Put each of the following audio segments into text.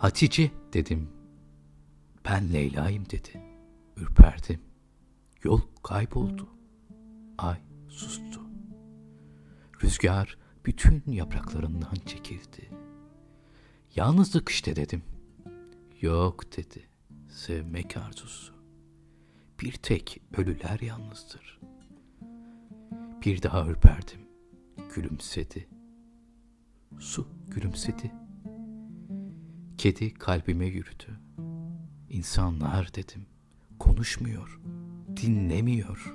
Hatice dedim. Ben Leyla'yım dedi. Ürperdim. Yol kayboldu. Ay sustu. Rüzgar bütün yapraklarından çekildi. Yalnızlık işte dedim. Yok dedi. Sevmek arzusu. Bir tek ölüler yalnızdır. Bir daha ürperdim. Gülümsedi. Su gülümsedi. Kedi kalbime yürüdü. İnsanlar dedim. Konuşmuyor. Dinlemiyor.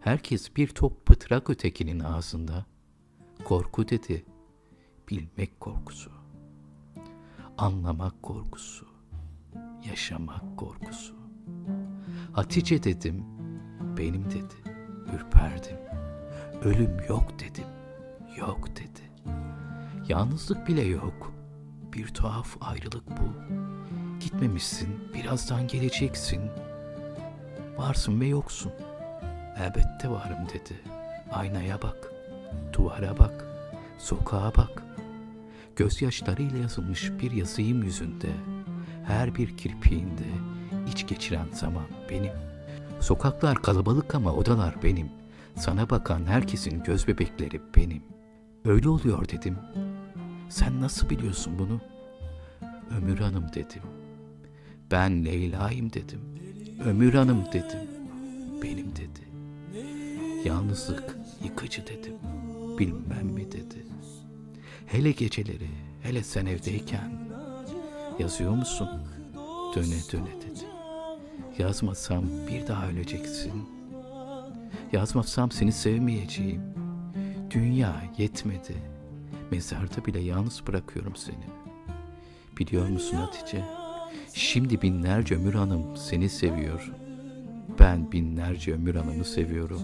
Herkes bir top pıtrak ötekinin ağzında. Korku dedi. Bilmek korkusu. Anlamak korkusu. Yaşamak korkusu. Hatice dedim. Benim dedi. Ürperdim. Ölüm yok dedim. Yok dedi. Yalnızlık bile yok. Bir tuhaf ayrılık bu. Gitmemişsin, birazdan geleceksin. Varsın ve yoksun. Elbette varım dedi. Aynaya bak, duvara bak, sokağa bak. Gözyaşlarıyla yazılmış bir yazıyım yüzünde. Her bir kirpiğinde iç geçiren zaman benim. Sokaklar kalabalık ama odalar benim. Sana bakan herkesin göz bebekleri benim. Öyle oluyor dedim. Sen nasıl biliyorsun bunu? Ömür Hanım dedim. Ben Leyla'yım dedim. Ömür Hanım dedim. Benim dedi. Yalnızlık yıkıcı dedim. Bilmem mi dedi. Hele geceleri, hele sen evdeyken yazıyor musun? Döne döne dedi. Yazmasam bir daha öleceksin. Yazmasam seni sevmeyeceğim. Dünya yetmedi. Mezarda bile yalnız bırakıyorum seni. Biliyor musun Hatice? Şimdi binlerce ömür hanım seni seviyor. Ben binlerce ömür hanımı seviyorum.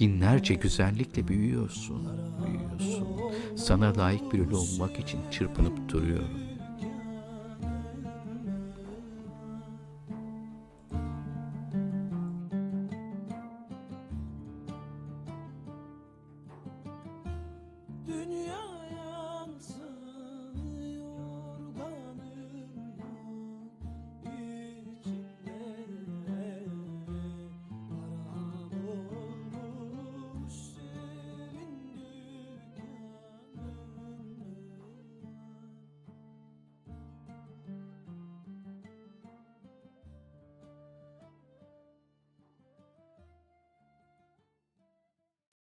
Binlerce güzellikle büyüyorsun, büyüyorsun. Sana layık bir ölü olmak için çırpınıp duruyorum. Dünya